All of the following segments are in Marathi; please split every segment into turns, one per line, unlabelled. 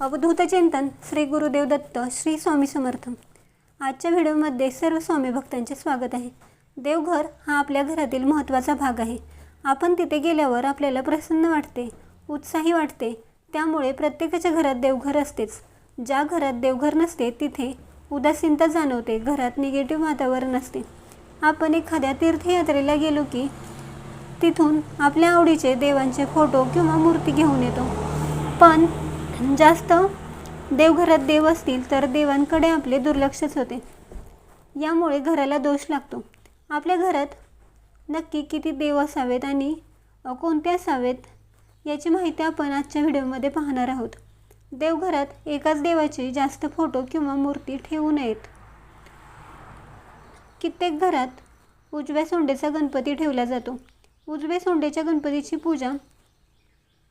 अवधूत चिंतन श्री गुरुदेव दत्त श्री स्वामी समर्थ. आजच्या व्हिडिओमध्ये सर्व स्वामी भक्तांचे स्वागत आहे. देवघर हा आपल्या घरातील महत्त्वाचा भाग आहे. आपण तिथे गेल्यावर आपल्याला प्रसन्न वाटते उत्साही वाटते. त्यामुळे प्रत्येकाच्या घरात देवघर असतेच. ज्या घरात देवघर नसते तिथे उदासीनता जाणवते घरात निगेटिव्ह वातावरण असते. आपण एखाद्या तीर्थयात्रेला गेलो की तिथून आपल्या आवडीचे देवांचे फोटो किंवा मूर्ती घेऊन येतो. पण जास्त देवघरात देव असतील तर देवांकडे आपले दुर्लक्षच होते. यामुळे घराला दोष लागतो. आपल्या घरात नक्की किती देव असावेत आणि कोणते असावेत याची माहिती आपण आजच्या व्हिडिओमध्ये पाहणार आहोत. देवघरात एकाच देवाचे जास्त फोटो किंवा मूर्ती ठेवू नयेत. कित्येक घरात उजव्या सोंडेचा गणपती ठेवला जातो. उजव्या सोंडेच्या गणपतीची पूजा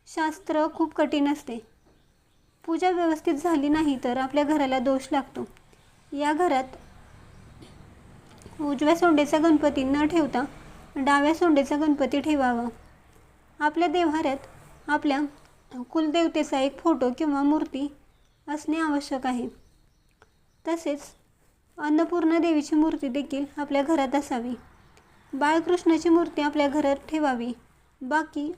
शास्त्र खूप कठीण असते. पूजा व्यवस्थित झाली नाही तर आपल्या घराला दोष लागतो. या घरात उजव्या सोंडेचा गणपती न ठेवता डाव्या सोंडेचा गणपती ठेवावा. आपल्या देव्हाऱ्यात आपल्या कुलदेवतेचा एक फोटो किंवा मूर्ती असणे आवश्यक आहे. तसेच अन्नपूर्णा देवीची मूर्ती देखील आपल्या घरात असावी. बाळकृष्णाची मूर्ती आपल्या घरात ठेवावी. बाकी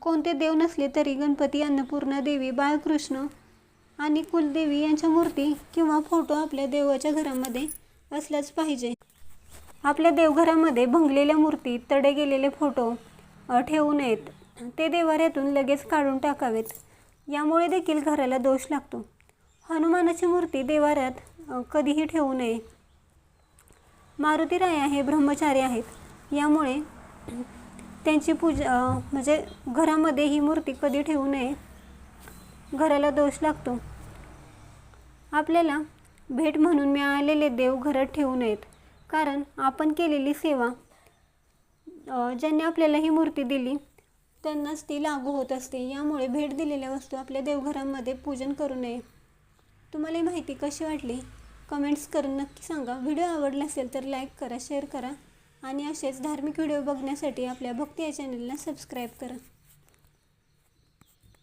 कोणते देव नसले तरी गणपती अन्नपूर्णा देवी बाळकृष्ण आणि कुलदेवी यांच्या मूर्ती किंवा फोटो आपल्या देवाच्या घरामध्ये असलाच पाहिजे. आपल्या देवघरामध्ये भंगलेल्या मूर्ती तडे गेलेले फोटो ठेवू नयेत. ते देवाऱ्यातून लगेच काढून टाकावेत. यामुळे देखील घराला दोष लागतो. हनुमानाची मूर्ती देवाऱ्यात कधीही ठेवू नये. मारुतीराया हे ब्रह्मचारी आहेत. यामुळे त्यांची पूजा म्हणजे घरामध्ये ही मूर्ती कधी ठेवू नये घराला दोष लागतो. आपल्याला भेट म्हणून मिळालेले देव घरात ठेवू नयेत. कारण आपण केलेली सेवा ज्यांनी आपल्याला ही मूर्ती दिली त्यांनाच ती लागू होत असते. यामुळे भेट दिलेल्या वस्तू आपल्या देवघरामध्ये पूजन करू नये. तुम्हाला ही माहिती कशी वाटली? कमेंट्स करून नक्की सांगा. व्हिडिओ आवडला असेल तर लाईक करा शेअर करा आणि असेच धार्मिक व्हिडिओ बघण्यासाठी आपल्या भक्ती या चॅनलला सबस्क्राईब करा.